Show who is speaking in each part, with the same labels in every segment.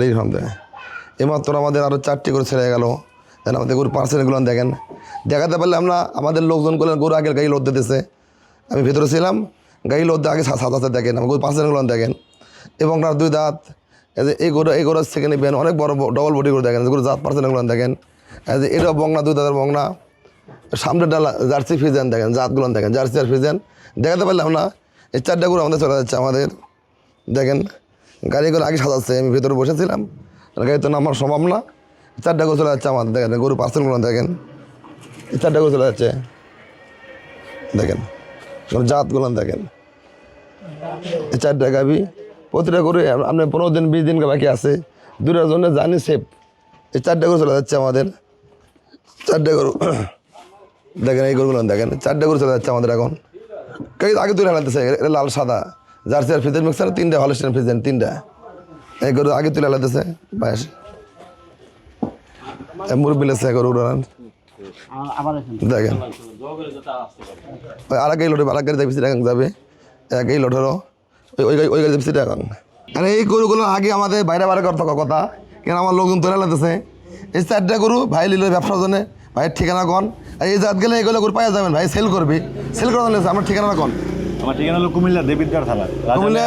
Speaker 1: Dairy farm এমাত্র আমাদের আরও চারটি করে ছেড়ে গেল। দেন আমাদের গরু পার্সেলগুলো দেখেন। দেখাতে পারলে আমরা আমাদের লোকজন করলেন গরু আগে গাড়ি লোড দিতেছে। আমি ভেতরে ছিলাম, গাড়ি লোড আগে সাথে দেখেন, আমার গরু পার্সেলগুলো দেখেন। এবং তার দুই দাঁত, এই গরু এই গরু থেকে নেবেন, অনেক বড় ডবল বডি করে দেখেন গরু জাত পার্সেলগুলো দেখেন। এটা বংনা, দুই দাঁতের বংনা। সামনে ডালা, জার্সি ফিজেন দেখেন জাতগুলো দেখেন, জার্সি আর ফিজেন। দেখাতে পারলাম না, এই চারটা গরু আমাদের চলে যাচ্ছে আমাদের। দেখেন গাড়িগুলো আগে সাজাচ্ছে, আমি ভেতরে বসেছিলাম। গাড়ি তো নামার সম্ভব না। চারটা গরু চলে যাচ্ছে আমাদের দেখেন গরু পার্সেলগুলো দেখেন। চারটা গরু চলে যাচ্ছে। দেখেন জাতগুলো দেখেন। এই চারটা গাবি প্রতিটা গরু আপনার পনেরো দিন, বিশ দিন বাকি আছে। দুটার জন্য জানি সেফ এই চারটা গরু চলে যাচ্ছে আমাদের। চারটে গরু, দেখেন, এই গরুগুলো দেখেন। চারটে গরু চলে যাচ্ছে আমাদের এখন। আগে তুলে হালাতেছে লাল, সাদা। জার্সি আর ফিজেন মিক্সার তিনটা, হলস্টেন ফিজেন তিনটা। এই গরু আগে তুলে হালাতেছে বাস। মুরব্বি লেছে গরু দেখেন। ওই আর গাড়ি লোটে আর গাড়ি যাবি যাবে। এক গাড়ি লোটেরও ওই ওই গাড়ি- এই গরুগুলো আগে আমাদের বাইরে বাইরে করতে কথা। কেন আমার লোকজন তুলে হালাতেছে এই চারটা গরু ভাই লিল ব্যবসার জন্য, ভাইয়ের ঠিকানা কন। এই জাত গেলে এগুলো গরু পাওয়া যাবেন ভাই সেল করবি। সেল জন্য আমার ঠিকানা কন।
Speaker 2: আমার ঠিকানা হলো কুমিল্লা দেবিদ্বার থানা
Speaker 1: কুমিল্লা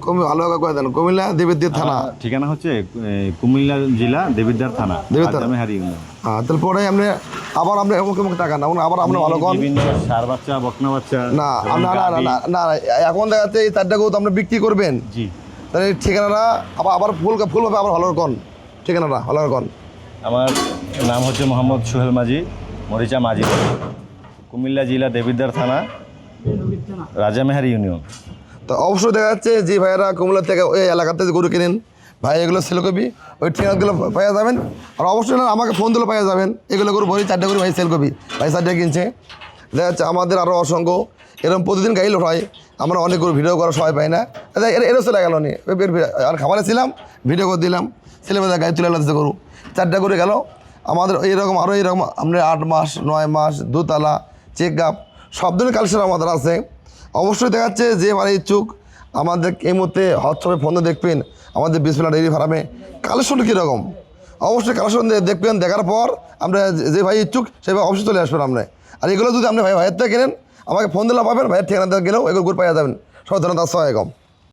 Speaker 1: কুমি- ভালো করে দেন কুমিল্লা দেবেদ্দির থানা।
Speaker 2: ঠিকানা হচ্ছে কুমিল্লা জেলা দেবিদ্বার থানা
Speaker 1: দেবিদ্বার।
Speaker 2: রাজারহাট ইউনিয়ন
Speaker 1: হ্যাঁ তাহলে পরে আপনি আবার আপনি এমন কেমন টাকা না আবার আপনি ভালো কন
Speaker 2: সার বাচ্চা বকনা বাচ্চা
Speaker 1: না না না না না এখন দেখা যাচ্ছে এই চারটা গরু তো আপনি বিক্রি করবেন।
Speaker 2: জি।
Speaker 1: তাহলে ঠিকানাটা আবার আবার ফুল ফুলভাবে আবার ভালো কন ঠিকানাটা ভালো কন
Speaker 2: আমার নাম হচ্ছে মোহাম্মদ সোহেল মাঝি মরিচা মাঝি। কুমিল্লা জেলা দেবিদ্বার থানা রাজামেহার ইউনিয়ন।
Speaker 1: তো অবশ্যই দেখা যাচ্ছে যে ভাইয়েরা কুমিল্লা থেকে ওই এলাকাতে গরু কেনেন ভাই এগুলো সেল করবি ওই ঠিকানাগুলো পাওয়া যাবেন। আর অবশ্যই আমাকে ফোন দিলে পাওয়া যাবেন। এগুলো করে ভরি চারটে করে ভাই সেল করবি ভাই চারটে কিনছে। দেখা যাচ্ছে আমাদের আরও অসংখ্য এরকম প্রতিদিন গাড়ি লোড হয়। আমরা অনেক করে ভিডিও করা সময় পাই না। আচ্ছা, এর এরও চলে গেল নি। আর খাবারে ছিলাম ভিডিও করে দিলাম। ছেলে মেয়েদের গাড়ি তুলে লাগছে গরু। চারটা করে গেল। আমাদের এইরকম আরও এইরকম আমরা আট মাস নয় মাস দুতলা চেক আপ সব ধরনের কালেকশন আমাদের আছে। অবশ্যই দেখাচ্ছে যে মানে ইচ্ছুক, আমাদের এই মুহূর্তে হোয়াটসঅ্যাপে ফোনে দেখবেন, আমাদের বিসমিল্লা ডেইরি ফার্মে কালেকশন কীরকম? অবশ্যই কালেকশন দেখবেন, দেখার পর আমরা যে- ভাই ইচ্ছুক সেই ভাই অবশ্যই চলে আসবেন আপনি আর এগুলো যদি আপনি ভাই ভাইয়ের থেকে কেনেন আমাকে ফোন দিলে পাবেন, ভাইয়ের ঠিকানা গেলেও এগুলো পাওয়া যাবেন। সব ধরনের আসসালামাইকুম